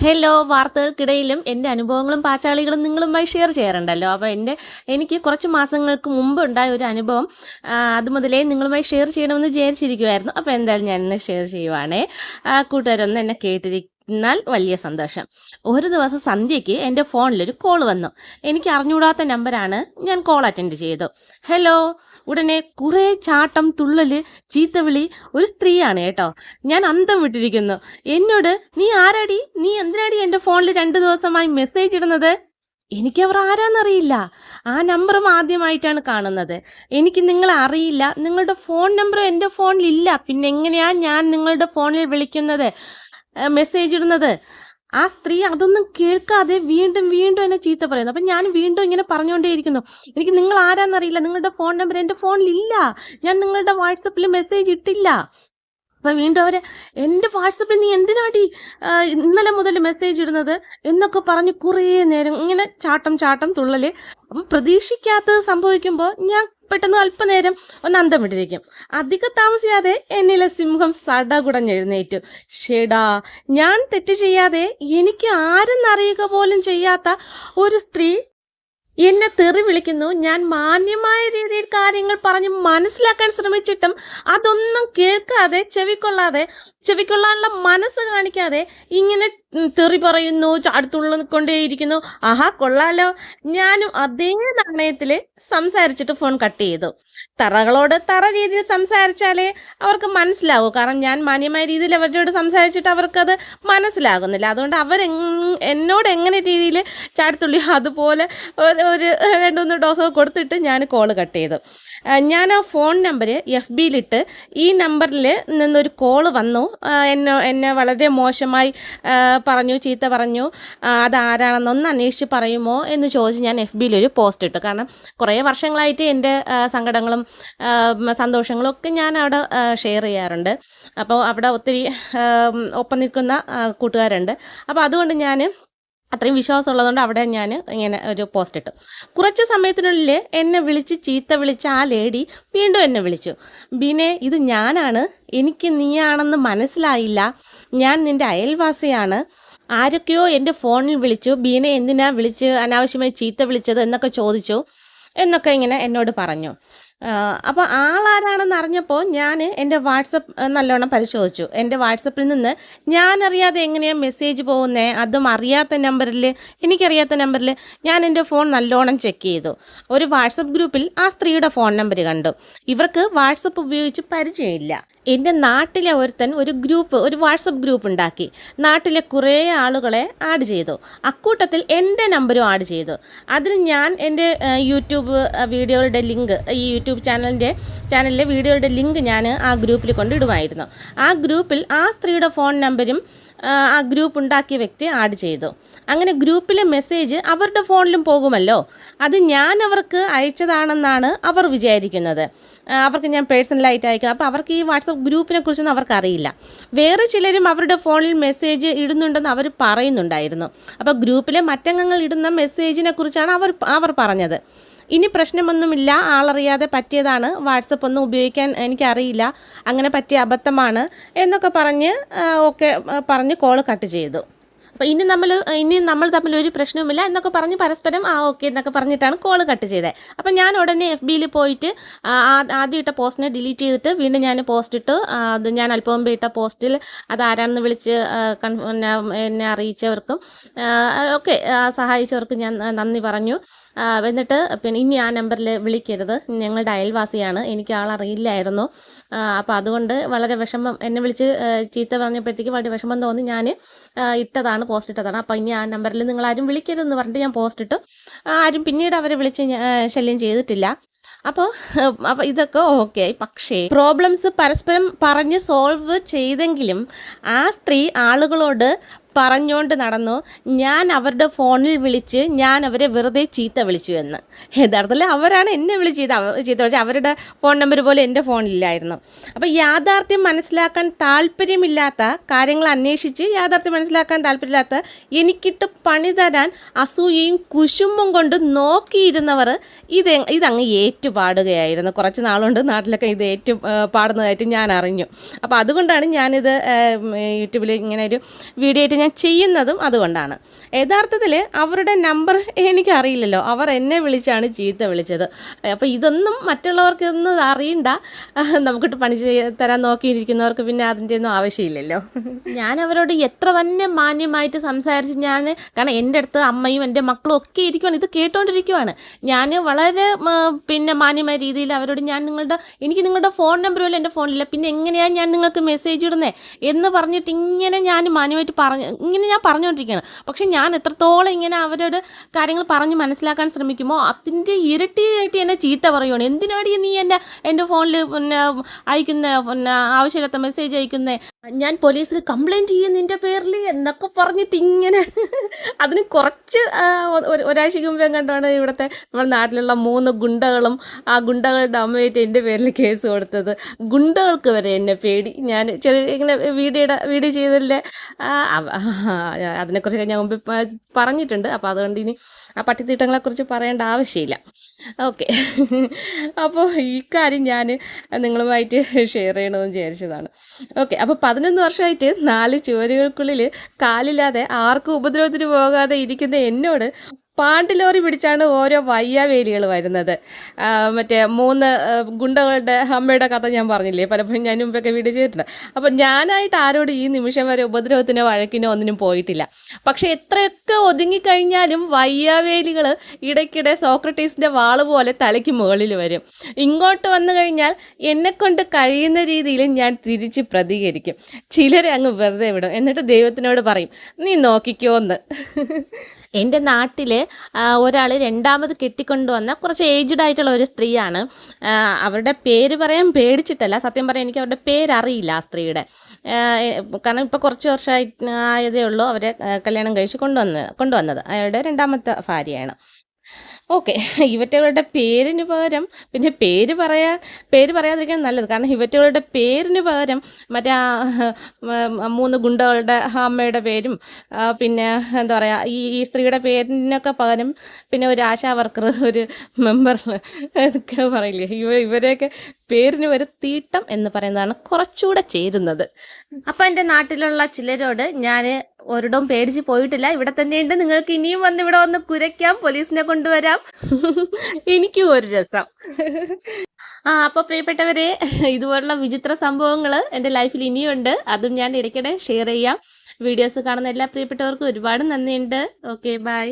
Hello വാർത്തകൾക്കിടയിലും എന്റെ അനുഭവങ്ങളും പാച്ചാളികളും നിങ്ങളുമായി ഷെയർ ചെയ്യാറുണ്ടല്ലോ. അപ്പോൾ എന്റെ എനിക്ക് കുറച്ച് മാസങ്ങൾക്ക് മുമ്പ് ഉണ്ടായ ഒരു അനുഭവം അത് മുതലേ നിങ്ങളുമായി ഷെയർ ചെയ്യണമെന്ന് വിചാരിച്ചിരിക്കുമായിരുന്നു അപ്പോൾ എന്തായാലും ഞാൻ ഇന്ന് ഷെയർ ചെയ്യുവാണേ. കൂട്ടുകാരൊന്ന് എന്നെ കേട്ടിരിക്കുന്നാൽ വലിയ സന്തോഷം. ഒരു ദിവസം സന്ധ്യയ്ക്ക് എന്റെ ഫോണിലൊരു കോൾ വന്നു. എനിക്ക് അറിഞ്ഞുകൂടാത്ത നമ്പറാണ് ഞാൻ കോൾ അറ്റൻഡ് ചെയ്തു. ഹലോ ഉടനെ കുറേ ചാട്ടം തുള്ളൽ ചീത്തവിളി ഒരു സ്ത്രീയാണ് കേട്ടോ. ഞാൻ അന്തം വിട്ടിരിക്കുന്നു. എന്നോട് നീ ആരാടി? നീ എന്തിനാടി എന്റെ ഫോണിൽ രണ്ട് ദിവസമായി മെസ്സേജ് ഇടുന്നത്? എനിക്ക് അവർ ആരാന്നറിയില്ല. ആ നമ്പറും ആദ്യമായിട്ടാണ് കാണുന്നത്. എനിക്ക് നിങ്ങളെ അറിയില്ല. നിങ്ങളുടെ ഫോൺ നമ്പർ എന്റെ ഫോണിലില്ല പിന്നെ എങ്ങനെയാ ഞാൻ നിങ്ങളുടെ ഫോണിൽ വിളിക്കുന്നത്? മെസ്സേജ് ഇടുന്നത്. ആ സ്ത്രീ അതൊന്നും കേൾക്കാതെ വീണ്ടും വീണ്ടും എന്നെ ചീത്ത പറയുന്നു. അപ്പം ഞാൻ വീണ്ടും ഇങ്ങനെ പറഞ്ഞുകൊണ്ടേയിരിക്കുന്നു. എനിക്ക് നിങ്ങൾ ആരാന്നറിയില്ല നിങ്ങളുടെ ഫോൺ നമ്പർ എന്റെ ഫോണിൽ ഇല്ല. ഞാൻ നിങ്ങളുടെ വാട്സപ്പിൽ മെസ്സേജ് ഇട്ടില്ല. അപ്പം വീണ്ടും അവരെ എന്റെ വാട്സപ്പിൽ നീ എന്തിനാടി ഇന്നലെ മുതൽ മെസ്സേജ് ഇടുന്നത്? എന്നൊക്കെ പറഞ്ഞ് കുറേ നേരം ഇങ്ങനെ ചാട്ടം ചാട്ടം തുള്ളൽ അപ്പം പ്രതീക്ഷിക്കാത്തത് സംഭവിക്കുമ്പോൾ ഞാൻ പെട്ടെന്ന് അല്പനേരം ഒന്ന് അന്തം വിട്ടിരിക്കും അധികം താമസിയാതെ എന്നിലെ സിംഹം സടകുടഞ്ഞെഴുന്നേറ്റു. ഷെടാ ഞാൻ തെറ്റ് ചെയ്യാതെ എനിക്ക് ആരെന്നറിയുക പോലും ചെയ്യാത്ത ഒരു സ്ത്രീ എന്നെ തെറി വിളിക്കുന്നു. ഞാൻ മാന്യമായ രീതിയിൽ കാര്യങ്ങൾ പറഞ്ഞ് മനസ്സിലാക്കാൻ ശ്രമിച്ചിട്ടും അതൊന്നും കേൾക്കാതെ ചെവിക്കൊള്ളാതെ ചെവിക്കൊള്ളാനുള്ള മനസ്സ് കാണിക്കാതെ ഇങ്ങനെ തെറി പറയുന്നു ചാടുത്തുള്ളിക്കൊണ്ടേയിരിക്കുന്നു ആഹാ കൊള്ളാലോ. ഞാനും അതേ നാണയത്തിൽ സംസാരിച്ചിട്ട് ഫോൺ കട്ട് ചെയ്തു. തറകളോട് തറ രീതിയിൽ സംസാരിച്ചാലേ അവർക്ക് മനസ്സിലാകൂ കാരണം ഞാൻ മാന്യമായ രീതിയിൽ അവരോട് സംസാരിച്ചിട്ട് അവർക്കത് മനസ്സിലാകുന്നില്ല. അതുകൊണ്ട് അവർ എന്നോട് എങ്ങനെ രീതിയിൽ ചാടുത്തുള്ളി അതുപോലെ ഒരു ഒരു രണ്ട് മൂന്ന് ഡോസ് കൊടുത്തിട്ട് ഞാൻ കോൾ കട്ട് ചെയ്തു. ഞാൻ ആ ഫോൺ നമ്പർ എഫ് ബിയിലിട്ട് ഈ നമ്പറിൽ നിന്നൊരു കോൾ വന്നു. എന്നെ എന്നെ വളരെ മോശമായി പറഞ്ഞു ചീത്ത പറഞ്ഞു. അതാരാണെന്നൊന്ന് അന്വേഷിച്ച് പറയുമോ എന്ന് ചോദിച്ച് ഞാൻ എഫ് ബിയിലൊരു പോസ്റ്റ് ഇട്ടു. കാരണം കുറേ വർഷങ്ങളായിട്ട് എന്റെ സങ്കടങ്ങളും സന്തോഷങ്ങളും ഒക്കെ ഞാൻ അവിടെ ഷെയർ ചെയ്യാറുണ്ട്. അപ്പോൾ അവിടെ ഒത്തിരി ഒപ്പം നിൽക്കുന്ന കൂട്ടുകാരുണ്ട്. അപ്പോൾ അതുകൊണ്ട് ഞാൻ അത്രയും വിശ്വാസമുള്ളതുകൊണ്ട് അവിടെ ഞാൻ ഇങ്ങനെ ഒരു പോസ്റ്റ് ഇട്ടു. കുറച്ച് സമയത്തിനുള്ളിൽ എന്നെ വിളിച്ച് ചീത്ത വിളിച്ച ആ ലേഡി വീണ്ടും എന്നെ വിളിച്ചു. ബിനെ ഇത് ഞാനാണ്. എനിക്ക് നീയാണെന്ന് മനസ്സിലായില്ല. ഞാൻ നിന്റെ അയൽവാസിയാണ്. ആരൊക്കെയോ എന്റെ ഫോണിൽ വിളിച്ചു. ബീനെ എന്തിനാ വിളിച്ച് അനാവശ്യമായി ചീത്ത വിളിച്ചത് എന്നൊക്കെ ചോദിച്ചു. എന്നൊക്കെ ഇങ്ങനെ എന്നോട് പറഞ്ഞു. അപ്പോൾ ആളാരാണെന്ന് അറിഞ്ഞപ്പോൾ ഞാൻ എന്റെ വാട്സപ്പ് നല്ലോണം പരിശോധിച്ചു. എന്റെ വാട്സപ്പിൽ നിന്ന് ഞാനറിയാതെ എങ്ങനെയാണ് മെസ്സേജ് പോകുന്നത് അതും അറിയാത്ത നമ്പറിൽ എനിക്കറിയാത്ത നമ്പറിൽ ഞാൻ എന്റെ ഫോൺ നല്ലോണം ചെക്ക് ചെയ്തു. ഒരു വാട്സപ്പ് ഗ്രൂപ്പിൽ ആ സ്ത്രീയുടെ ഫോൺ നമ്പർ കണ്ടു. ഇവർക്ക് വാട്സപ്പ് ഉപയോഗിച്ച് പരിചയമില്ല. എന്റെ നാട്ടിലെ ഒരുത്തൻ ഒരു ഗ്രൂപ്പ് ഒരു വാട്സപ്പ് ഗ്രൂപ്പ് ഉണ്ടാക്കി. നാട്ടിലെ കുറേ ആളുകളെ ആഡ് ചെയ്തു. അക്കൂട്ടത്തിൽ എന്റെ നമ്പരും ആഡ് ചെയ്തു. അതിൽ ഞാൻ എന്റെ യൂട്യൂബ് വീഡിയോകളുടെ ലിങ്ക് ഈ യൂട്യൂബ് ചാനലിന്റെ ചാനലിലെ വീഡിയോകളുടെ ലിങ്ക് ഞാൻ ആ ഗ്രൂപ്പിൽ കൊണ്ടിടുമായിരുന്നു ആ ഗ്രൂപ്പിൽ ആ സ്ത്രീയുടെ ഫോൺ നമ്പരും ആ, ഗ്രൂപ്പ് ഉണ്ടാക്കിയ വ്യക്തി ആഡ് ചെയ്തു. അങ്ങനെ ഗ്രൂപ്പിലെ മെസ്സേജ് അവരുടെ ഫോണിലും പോകുമല്ലോ? അത് ഞാൻ അവർക്ക് അയച്ചതാണെന്നാണ് അവർ വിചാരിക്കുന്നത്. അവർക്ക് ഞാൻ പേഴ്സണലായിട്ട് അയക്കും. അപ്പോൾ അവർക്ക് ഈ വാട്സപ്പ് ഗ്രൂപ്പിനെ കുറിച്ചൊന്നും അവർക്ക് അറിയില്ല. വേറെ ചിലരും അവരുടെ ഫോണിൽ മെസ്സേജ് ഇടുന്നുണ്ടെന്ന് അവർ പറയുന്നുണ്ടായിരുന്നു. അപ്പോൾ ഗ്രൂപ്പിലെ മറ്റംഗങ്ങൾ ഇടുന്ന മെസ്സേജിനെ കുറിച്ചാണ് അവർ അവർ പറഞ്ഞത്. ഇനി പ്രശ്നമൊന്നുമില്ല. ആളറിയാതെ പറ്റിയതാണ്. വാട്സപ്പ് ഒന്നും ഉപയോഗിക്കാൻ എനിക്കറിയില്ല. അങ്ങനെ പറ്റിയ അബദ്ധമാണ് എന്നൊക്കെ പറഞ്ഞ് ഓക്കെ പറഞ്ഞ് കോൾ കട്ട് ചെയ്തു. അപ്പോൾ ഇനി നമ്മൾ ഇനി നമ്മൾ തമ്മിൽ ഒരു പ്രശ്നവുമില്ല എന്നൊക്കെ പറഞ്ഞ് പരസ്പരം ആ ഓക്കെ എന്നൊക്കെ പറഞ്ഞിട്ടാണ് കോൾ കട്ട് ചെയ്തത് അപ്പം ഞാൻ ഉടനെ എഫ് ബിയിൽ പോയിട്ട് ആദ്യം ഇട്ട പോസ്റ്റിനെ ഡിലീറ്റ് ചെയ്തിട്ട് വീണ്ടും ഞാൻ പോസ്റ്റ് ഇട്ടു. അത് ഞാൻ അല്പം മുമ്പ് ഇട്ട പോസ്റ്റിൽ അത് ആരാണെന്ന് വിളിച്ച് എന്നെ അറിയിച്ചവർക്കും ഒക്കെ സഹായിച്ചവർക്കും ഞാൻ നന്ദി പറഞ്ഞു. എന്നിട്ട് പിന്നെ ഇനി ആ നമ്പറിൽ വിളിക്കരുത്. ഞങ്ങളുടെ അയൽവാസിയാണ്. എനിക്ക് ആളറിയില്ലായിരുന്നു. അപ്പോൾ അതുകൊണ്ട് വളരെ വിഷമം. എന്നെ വിളിച്ച് ചീത്ത പറഞ്ഞപ്പോഴത്തേക്ക് വളരെ വിഷമം തോന്നി. ഞാൻ ഇട്ടതാണ് പോസ്റ്റ് ഇട്ടതാണ്. അപ്പോൾ ഇനി ആ നമ്പറിൽ നിങ്ങൾ ആരും വിളിക്കരുതെന്ന് പറഞ്ഞിട്ട് ഞാൻ പോസ്റ്റ് ഇട്ടു. ആരും പിന്നീട് അവരെ വിളിച്ച് ശല്യം ചെയ്തിട്ടില്ല. അപ്പോൾ അപ്പോൾ ഇതൊക്കെ ഓക്കെ പക്ഷേ പ്രോബ്ലംസ് പരസ്പരം പറഞ്ഞ് സോൾവ് ചെയ്തെങ്കിലും ആ സ്ത്രീ ആളുകളോട് പറഞ്ഞുകൊണ്ട് നടന്നു. ഞാൻ അവരുടെ ഫോണിൽ വിളിച്ച് ഞാൻ അവരെ വെറുതെ ചീത്ത വിളിച്ചു എന്ന്. യഥാർത്ഥത്തിൽ അവരാണ് എന്നെ വിളിച്ച് ചീത്ത ചീത്ത വിളിച്ചത്. അവരുടെ ഫോൺ നമ്പർ പോലെ എന്റെ ഫോണിലില്ലായിരുന്നു അപ്പോൾ യാഥാർത്ഥ്യം മനസ്സിലാക്കാൻ താല്പര്യമില്ലാത്ത കാര്യങ്ങൾ അന്വേഷിച്ച് യാഥാർത്ഥ്യം മനസ്സിലാക്കാൻ താല്പര്യമില്ലാത്ത എനിക്കിട്ട് പണി തരാൻ അസൂയയും കുശുമ്പും കൊണ്ട് നോക്കിയിരുന്നവർ ഇത് ഇതങ്ങ് ഏറ്റുപാടുകയായിരുന്നു. കുറച്ച് നാളുകൊണ്ട് നാട്ടിലൊക്കെ ഇത് ഏറ്റു പാടുന്നതായിട്ട് ഞാൻ അറിഞ്ഞു. അപ്പോൾ അതുകൊണ്ടാണ് ഞാനിത് യൂട്യൂബിൽ ഇങ്ങനെ ഒരു വീഡിയോ ആയിട്ട് ഞാൻ ചെയ്യുന്നതും അതുകൊണ്ടാണ്. യഥാർത്ഥത്തിൽ അവരുടെ നമ്പർ എനിക്കറിയില്ലല്ലോ. അവർ എന്നെ വിളിച്ചാണ് ചീത്ത വിളിച്ചത്. അപ്പോൾ ഇതൊന്നും മറ്റുള്ളവർക്കൊന്നും അറിയണ്ട. നമുക്കിട്ട് പണി തരാൻ നോക്കിയിരിക്കുന്നവർക്ക് പിന്നെ അതിന്റെ ഒന്നും ആവശ്യമില്ലല്ലോ. ഞാൻ അവരോട് എത്ര തന്നെ മാന്യമായിട്ട് സംസാരിച്ച് ഞാൻ കാരണം എന്റെ അടുത്ത് അമ്മയും എന്റെ മക്കളും ഒക്കെ ഇരിക്കുവാണ്. ഇത് കേട്ടോണ്ടിരിക്കുവാണ്. ഞാൻ വളരെ പിന്നെ മാന്യമായ രീതിയിൽ അവരോട് ഞാൻ നിങ്ങളുടെ എനിക്ക് നിങ്ങളുടെ ഫോൺ നമ്പർ പോലും എന്റെ ഫോണിലില്ല. പിന്നെ എങ്ങനെയാണ് ഞാൻ നിങ്ങൾക്ക് മെസ്സേജ് ഇടുന്നത് എന്ന് പറഞ്ഞിട്ട് ഇങ്ങനെ ഞാൻ മാന്യമായിട്ട് പറഞ്ഞ് ഇങ്ങനെ ഞാൻ പറഞ്ഞുകൊണ്ടിരിക്കുകയാണ്. പക്ഷെ ഞാൻ എത്രത്തോളം ഇങ്ങനെ അവരോട് കാര്യങ്ങൾ പറഞ്ഞ് മനസ്സിലാക്കാൻ ശ്രമിക്കുമോ അതിന്റെ ഇരട്ടി ഇരട്ടി എന്നെ ചീത്ത പറയുവാണ്. എന്തിനാടി നീ എന്റെ എന്റെ ഫോണിൽ പിന്നെ അയക്കുന്ന പിന്നെ ആവശ്യമില്ലാത്ത മെസ്സേജ് അയക്കുന്നേ? ഞാൻ പോലീസിൽ കംപ്ലൈന്റ് ചെയ്യും നിന്റെ പേരിൽ എന്നൊക്കെ പറഞ്ഞിട്ട് ഇങ്ങനെ അതിന് കുറച്ച് ഒരാഴ്ചയ്ക്ക് മുമ്പേ കണ്ടാണ് ഇവിടുത്തെ നമ്മുടെ നാട്ടിലുള്ള മൂന്ന് ഗുണ്ടകളും ആ ഗുണ്ടകളുടെ അമ്മയായിട്ട് എന്റെ പേരിൽ കേസ് കൊടുത്തത്. ഗുണ്ടകൾക്ക് വരെ എന്നെ പേടി. ഞാൻ ചെറിയ ഇങ്ങനെ വീഡിയോയുടെ വീഡിയോ ചെയ്തതിലെ അതിനെക്കുറിച്ചൊക്കെ ഞാൻ മുമ്പ് പറഞ്ഞിട്ടുണ്ട്. അപ്പോൾ അതുകൊണ്ട് ഇനി ആ പട്ടിത്തീട്ടങ്ങളെക്കുറിച്ച് പറയേണ്ട ആവശ്യമില്ല. ഓക്കെ. അപ്പോൾ ഈ കാര്യം ഞാൻ നിങ്ങളുമായിട്ട് ഷെയർ ചെയ്യണമെന്ന് വിചാരിച്ചതാണ്. ഓക്കെ അപ്പോൾ പതിനൊന്ന് വർഷമായിട്ട് നാല് ചുവരുകൾക്കുള്ളിൽ കാലില്ലാതെ ആർക്കും ഉപദ്രവത്തിന് പോകാതെ ഇരിക്കുന്ന എന്നോട് പാണ്ട് ലോറി പിടിച്ചാണ് ഓരോ വയ്യാവേലികൾ വരുന്നത്. മറ്റേ മൂന്ന് ഗുണ്ടകളുടെ അമ്മയുടെ കഥ ഞാൻ പറഞ്ഞില്ലേ? പലപ്പോഴും ഞാൻ മുമ്പൊക്കെ വീഡിയോ ചെയ്തിട്ടുണ്ട്. അപ്പം ഞാനായിട്ട് ആരോടും ഈ നിമിഷം വരെ ഉപദ്രവത്തിനോ വഴക്കിനോ ഒന്നിനും പോയിട്ടില്ല. പക്ഷെ എത്രയൊക്കെ ഒതുങ്ങിക്കഴിഞ്ഞാലും വയ്യാവേലികൾ ഇടയ്ക്കിടെ സോക്രട്ടീസിന്റെ വാൾ പോലെ തലയ്ക്ക് മുകളിൽ വരും. ഇങ്ങോട്ട് വന്നു കഴിഞ്ഞാൽ എന്നെക്കൊണ്ട് കഴിയുന്ന രീതിയിൽ ഞാൻ തിരിച്ച് പ്രതികരിക്കും. ചിലരെ അങ്ങ് വെറുതെ വിടും. എന്നിട്ട് ദൈവത്തിനോട് പറയും നീ നോക്കിക്കോ നോക്കിക്കോന്ന്. എന്റെ നാട്ടിൽ ഒരാൾ രണ്ടാമത് കെട്ടിക്കൊണ്ടുവന്ന കുറച്ച് ഏജ്ഡ് ആയിട്ടുള്ള ഒരു സ്ത്രീയാണ്. അവരുടെ പേര് പറയാൻ പേടിച്ചിട്ടല്ല. സത്യം പറയാൻ എനിക്ക് അവരുടെ പേരറിയില്ല ആ സ്ത്രീയുടെ. കാരണം ഇപ്പോൾ കുറച്ച് വർഷമായി ആയതേ ഉള്ളൂ അവരെ കല്യാണം കഴിച്ച് കൊണ്ടുവന്ന് കൊണ്ടുവന്നത്. അയാളുടെ രണ്ടാമത്തെ ഭാര്യയാണ്. ഓക്കെ. ഇവറ്റകളുടെ പേരിന് പകരം പിന്നെ പേര് പറയാ പേര് പറയാതിരിക്കാൻ നല്ലത്. കാരണം ഇവറ്റകളുടെ പേരിന് പകരം മറ്റേ മൂന്ന് ഗുണ്ടകളുടെ അമ്മയുടെ പേരും പിന്നെ എന്താ പറയുക ഈ ഈ സ്ത്രീയുടെ പേരിനൊക്കെ പകരം പിന്നെ ഒരു ആശാ വർക്കർ ഒരു മെമ്പർ അതൊക്കെ പറയില്ലേ? ഇവ ഇവരെയൊക്കെ പേരിന് ഒരു തീട്ടം എന്ന് പറയുന്നതാണ് കുറച്ചുകൂടെ ചേരുന്നത്. അപ്പം എന്റെ നാട്ടിലുള്ള ചിലരോട് ഞാൻ ഒരിടവും പേടിച്ച് പോയിട്ടില്ല. ഇവിടെ തന്നെയുണ്ട്. നിങ്ങൾക്ക് ഇനിയും വന്ന് ഇവിടെ വന്ന് കുരയ്ക്കാം പോലീസിനെ കൊണ്ടുവരാം. എനിക്കും ഒരു രസം. ആ അപ്പോൾ പ്രിയപ്പെട്ടവരെ ഇതുപോലുള്ള വിചിത്ര സംഭവങ്ങൾ എന്റെ ലൈഫിൽ ഇനിയുണ്ട്. അതും ഞാൻ ഇടയ്ക്കിടെ ഷെയർ ചെയ്യാം. വീഡിയോസ് കാണുന്ന എല്ലാ പ്രിയപ്പെട്ടവർക്കും ഒരുപാട് നന്ദിയുണ്ട്. Okay bye.